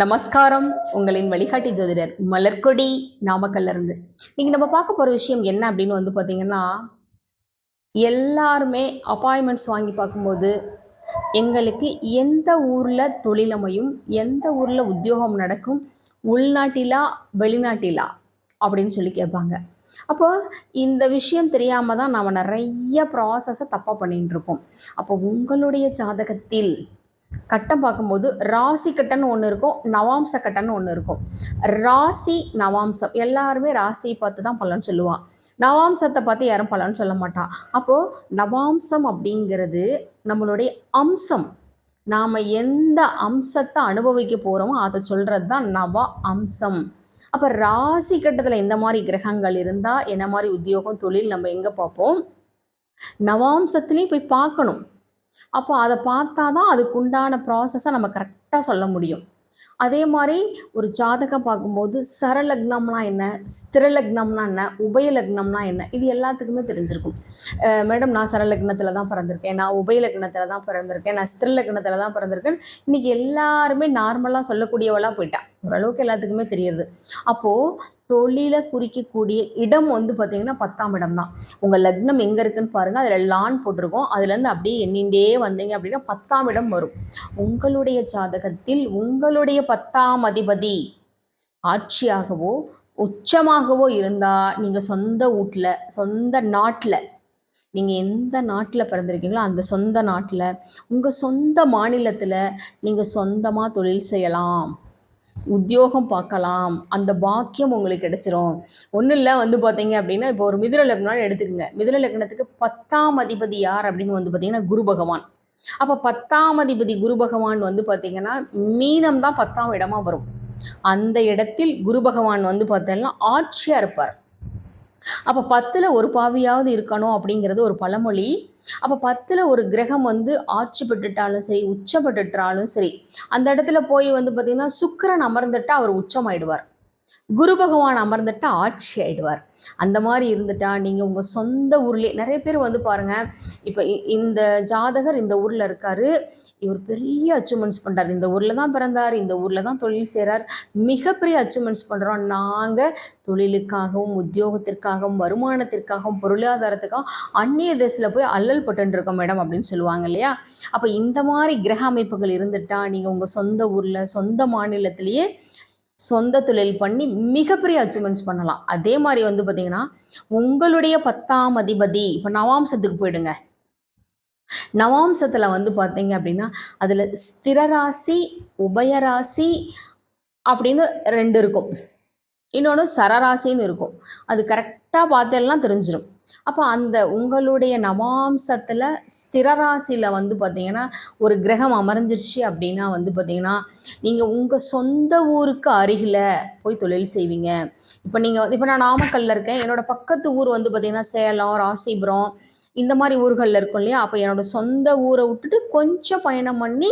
நமஸ்காரம். உங்களின் வழிகாட்டி ஜோதிடர் மலர்கொடி நாமக்கல்ல இருந்து இன்னைக்கு நம்ம பார்க்க போகிற விஷயம் என்ன அப்படின்னு வந்து பார்த்தீங்கன்னா எல்லாருமே அப்பாயின்மெண்ட்ஸ் வாங்கி பார்க்கும்போது எங்களுக்கு எந்த ஊரில் தொழிலமையும் எந்த ஊரில் உத்தியோகம் நடக்கும் உள்நாட்டிலா வெளிநாட்டிலா அப்படின்னு சொல்லி கேட்பாங்க. அப்போ இந்த விஷயம் தெரியாமல் தான் நாம் நிறைய ப்ராசஸை தப்பாக பண்ணிகிட்டு இருக்கோம் அப்போ உங்களுடைய ஜாதகத்தில் கட்டம் பார்க்கும்போது ராசி கட்டன்னு ஒன்று இருக்கும் நவாம்ச கட்டன்னு ஒன்று இருக்கும். ராசி நவாம்சம் எல்லாருமே ராசியை பார்த்து தான் பலன் சொல்லுவான். நவாம்சத்தை பார்த்து யாரும் பலன் சொல்ல மாட்டான். அப்போது நவாம்சம் அப்படிங்கிறது நம்மளுடைய அம்சம். நாம் எந்த அம்சத்தை அனுபவிக்க போகிறோமோ அதை சொல்கிறது தான் நவ அம்சம். அப்போ ராசி கட்டத்தில் எந்த மாதிரி கிரகங்கள் இருந்தால் என்ன மாதிரி உத்தியோகம் தொழில் நம்ம எங்கே பார்ப்போம்? நவாம்சத்துலேயும் போய் பார்க்கணும். அப்போ அதை பார்த்தா தான் அதுக்குண்டான ப்ராசஸை நம்ம கரெக்டாக சொல்ல முடியும். அதே மாதிரி ஒரு ஜாதகம் பார்க்கும்போது சரலக்னம்னா என்ன ஸ்திரலக்னம்னா என்ன உபயலக்னம்னா என்ன இது எல்லாத்துக்குமே தெரிஞ்சிருக்கும். மேடம் நான் சரலக்னத்தில் தான் பிறந்திருக்கேன் நான் உபயலக்னத்தில் தான் பிறந்திருக்கேன் நான் ஸ்திரலக்னத்தில் தான் பிறந்திருக்கேன். இன்றைக்கி எல்லாருமே நார்மலாக சொல்லக்கூடியவளாக போயிட்டா. ஓரளவுக்கு எல்லாத்துக்குமே தெரியுது. அப்போது தொழிலை குறிக்கக்கூடிய இடம் வந்து பார்த்திங்கன்னா பத்தாம் இடம் தான் உங்கள் லக்னம் எங்கே இருக்குன்னு பாருங்கள் அதில் லான் போட்டிருக்கோம். அதுலேருந்து அப்படியே எண்ணிண்டே வந்தீங்க அப்படின்னா பத்தாம் இடம் வரும். உங்களுடைய ஜாதகத்தில் உங்களுடைய பத்தாம் அதிபதி ஆட்சியாகவோ உச்சமாகவோ இருந்தால் நீங்கள் சொந்த வீட்டில் சொந்த நாட்டில் நீங்கள் எந்த நாட்டில் பிறந்திருக்கீங்களோ அந்த சொந்த நாட்டில் உங்கள் சொந்த மாநிலத்தில் நீங்கள் சொந்தமாக தொழில் செய்யலாம். உத்தியோகம் பார்க்கலாம். அந்த பாக்கியம் உங்களுக்கு கிடைச்சிரும். ஒன்றும் இல்லை வந்து பார்த்தீங்க அப்படின்னா இப்போ ஒரு மிதுன லக்னம்னு எடுத்துக்கோங்க. மிதுன லக்னத்துக்கு பத்தாம் அதிபதி யார் அப்படின்னு வந்து பார்த்தீங்கன்னா குரு பகவான். அப்போ பத்தாம் அதிபதி குரு பகவான் வந்து பார்த்தீங்கன்னா மீனம் தான் பத்தாம் இடமா வரும். அந்த இடத்தில் குரு பகவான் வந்து பார்த்தீங்கன்னா ஆட்சியாக இருப்பார். அப்போ பத்தில் ஒரு பாவியாவது இருக்கணும் அப்படிங்கிறது ஒரு பழமொழி. அப்போ பத்தில் ஒரு கிரகம் வந்து ஆட்சி பெற்றுட்டாலும் சரி உச்சப்பட்டுட்டாலும் சரி அந்த இடத்துல போய் வந்து பார்த்திங்கன்னா சுக்கிரன் அமர்ந்துட்டா அவர் உச்சமாயிடுவார். குரு பகவான் அமர்ந்துட்டா ஆட்சி ஆயிடுவார். அந்த மாதிரி இருந்துட்டா நீங்கள் உங்கள் சொந்த ஊர்லேயே நிறைய பேர் வந்து பாருங்கள் இப்போ இந்த ஜாதகர் இந்த ஊரில் இருக்காரு. இவர் பெரிய அச்சீவ்மெண்ட்ஸ் பண்ணுறாரு இந்த ஊரில் தான் பிறந்தார் இந்த ஊரில் தான் தொழில் செய்கிறார் மிகப்பெரிய அச்சீவ்மெண்ட்ஸ் பண்ணுறோம் நாங்கள் தொழிலுக்காகவும் உத்தியோகத்திற்காகவும் வருமானத்திற்காகவும் பொருளாதாரத்துக்காகவும் அந்நிய தேசத்தில் போய் அல்லல் பட்டுன்னு இருக்கோம் மேடம் அப்படின்னு சொல்லுவாங்க இல்லையா? அப்போ இந்த மாதிரி கிரக அமைப்புகள் இருந்துட்டா நீங்கள் உங்கள் சொந்த ஊரில் சொந்த மாநிலத்திலேயே சொந்த தொழில் பண்ணி மிகப்பெரிய அச்சீவ்மெண்ட்ஸ் பண்ணலாம். அதே மாதிரி வந்து பார்த்தீங்கன்னா உங்களுடைய பத்தாம் அதிபதி இப்போ நவாம்சத்துக்கு போயிடுங்க. நவாம்சத்தில் வந்து பார்த்தீங்க அப்படின்னா அதில் ஸ்திரராசி உபயராசி அப்படின்னு ரெண்டு இருக்கும். இன்னொன்று சரராசின்னு இருக்கும். அது கரெக்டாக பார்த்தெல்லாம் தெரிஞ்சிடும் அப்போ அந்த உங்களுடைய நவாம்சத்தில் ஸ்திரராசியில் வந்து பார்த்தீங்கன்னா ஒரு கிரகம் அமர்ந்துருச்சு அப்படின்னா வந்து பார்த்தீங்கன்னா நீங்கள் உங்கள் சொந்த ஊருக்கு அருகில் போய் தொழில் செய்வீங்க. இப்போ நீங்கள் இப்போ நான் நாமக்கல்லில் இருக்கேன். என்னோட பக்கத்து ஊர் வந்து பார்த்தீங்கன்னா சேலம் ராசிபுரம் இந்த மாதிரி ஊர்களில் இருக்கும் இல்லையா? அப்போ என்னோட சொந்த ஊரை விட்டுட்டு கொஞ்சம் பயணம் பண்ணி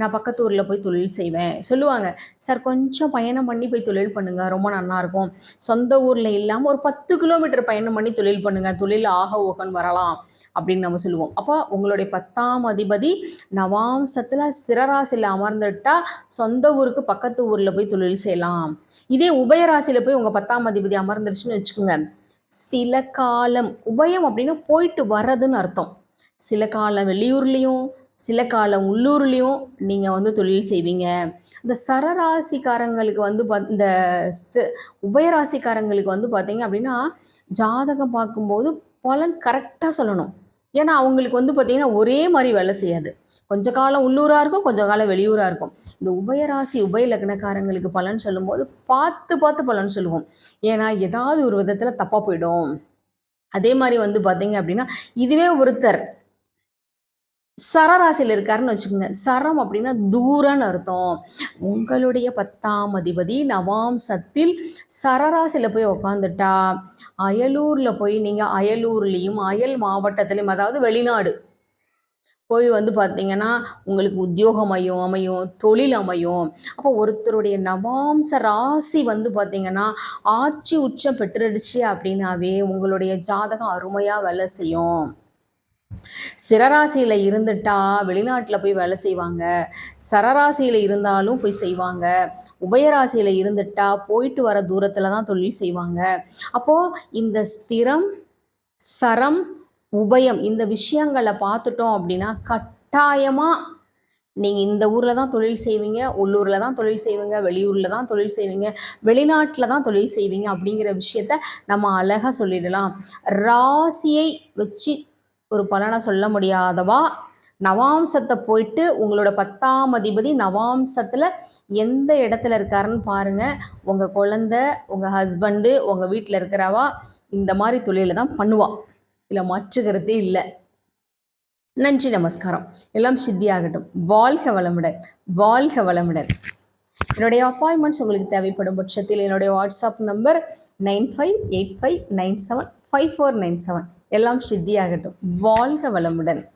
நான் பக்கத்து ஊரில் போய் தொழில் செய்வேன். சொல்லுவாங்க சார் கொஞ்சம் பயணம் பண்ணி போய் தொழில் பண்ணுங்கள் ரொம்ப நல்லாயிருக்கும் சொந்த ஊரில் இல்லாமல் ஒரு பத்து கிலோமீட்டர் பயணம் பண்ணி தொழில் பண்ணுங்கள் தொழில் ஆக ஓகன் வரலாம். அப்படின்னு நம்ம சொல்லுவோம். அப்போ உங்களுடைய பத்தாம் அதிபதி நவாம்சத்தில் சிறராசியில் அமர்ந்துட்டா சொந்த ஊருக்கு பக்கத்து ஊரில் போய் தொழில் செய்யலாம். இதே உபயராசியில் போய் உங்கள் பத்தாம் அதிபதி அமர்ந்துருச்சுன்னு வச்சுக்கோங்க. சில காலம் உபயம் அப்படின்னா போயிட்டு வர்றதுன்னு அர்த்தம். சில காலம் வெளியூர்லேயும் சில காலம் உள்ளூர்லேயும் நீங்கள் வந்து தொழில் செய்வீங்க. இந்த சரராசிக்காரங்களுக்கு வந்து பா இந்த உபயராசிக்காரங்களுக்கு வந்து பார்த்தீங்க அப்படின்னா ஜாதகம் பார்க்கும்போது பலன் கரெக்டாக சொல்லணும். ஏன்னா அவங்களுக்கு வந்து பார்த்திங்கன்னா ஒரே மாதிரி வேலை செய்யாது. கொஞ்ச காலம் உள்ளூராக இருக்கும் கொஞ்ச காலம் வெளியூராக இருக்கும். இந்த உபயராசி உபய லக்னக்காரங்களுக்கு பலன் சொல்லும்போது பார்த்து பார்த்து பலன் சொல்லுவோம். ஏன்னா ஏதாவது ஒரு விதத்தில் தப்பாக போயிடும். அதே மாதிரி வந்து பார்த்தீங்க அப்படின்னா இதுவே ஒருத்தர் சரராசியில் இருக்காருன்னு வச்சுக்கோங்க. சரம் அப்படின்னா தூரன்னு அர்த்தம். உங்களுடைய பத்தாம் அதிபதி நவாம்சத்தில் சரராசியில் போய் உக்காந்துட்டா அயலூரில் போய் நீங்கள் அயலூர்லேயும் அயல் மாவட்டத்திலையும் அதாவது வெளிநாடு போய் வந்து பார்த்தீங்கன்னா உங்களுக்கு உத்தியோகம் அமையும் அமையும் தொழில் அமையும். அப்போ ஒருத்தருடைய நவாம்ச ராசி வந்து பார்த்தீங்கன்னா ஆட்சி உச்சம் பெற்றுடுச்சு அப்படின்னாவே உங்களுடைய ஜாதகம் அருமையாக வேலை செய்யும். சிரராசியில் இருந்துட்டா வெளிநாட்டில் போய் வேலை செய்வாங்க. சரராசியில் இருந்தாலும் போய் செய்வாங்க. உபயராசியில் இருந்துட்டா போயிட்டு வர தூரத்தில் தான் தொழில் செய்வாங்க. அப்போது இந்த ஸ்திரம் சரம் உபயம். இந்த விஷயங்களை பார்த்துட்டோம் அப்படின்னா கட்டாயமாக நீங்கள் இந்த ஊரில் தான் தொழில் செய்வீங்க உள்ளூரில் தான் தொழில் செய்வீங்க வெளியூரில் தான் தொழில் செய்வீங்க வெளிநாட்டில் தான் தொழில் செய்வீங்க அப்படிங்கிற விஷயத்த நம்ம அழகாக சொல்லிடலாம். ராசியை வச்சு ஒரு பலனை சொல்ல முடியாதவா? நவாம்சத்தை போயிட்டு உங்களோட பத்தாம் அதிபதி நவாம்சத்தில் எந்த இடத்துல இருக்காருன்னு பாருங்கள் உங்கள் குழந்த உங்கள் ஹஸ்பண்டு உங்கள் வீட்டில் இருக்கிறவா இந்த மாதிரி தொழிலை தான் இதில் மாற்று கருத்தே இல்லை. நன்றி நமஸ்காரம். எல்லாம் சித்தியாகட்டும். வாழ்க வளமுடன். வாழ்க வளமுடன். என்னுடைய அப்பாயின்மெண்ட்ஸ் உங்களுக்கு தேவைப்படும் பட்சத்தில் என்னுடைய WhatsApp number nine five eight five nine seven five four nine seven எல்லாம் சித்தியாகட்டும். வாழ்க வளமுடன்.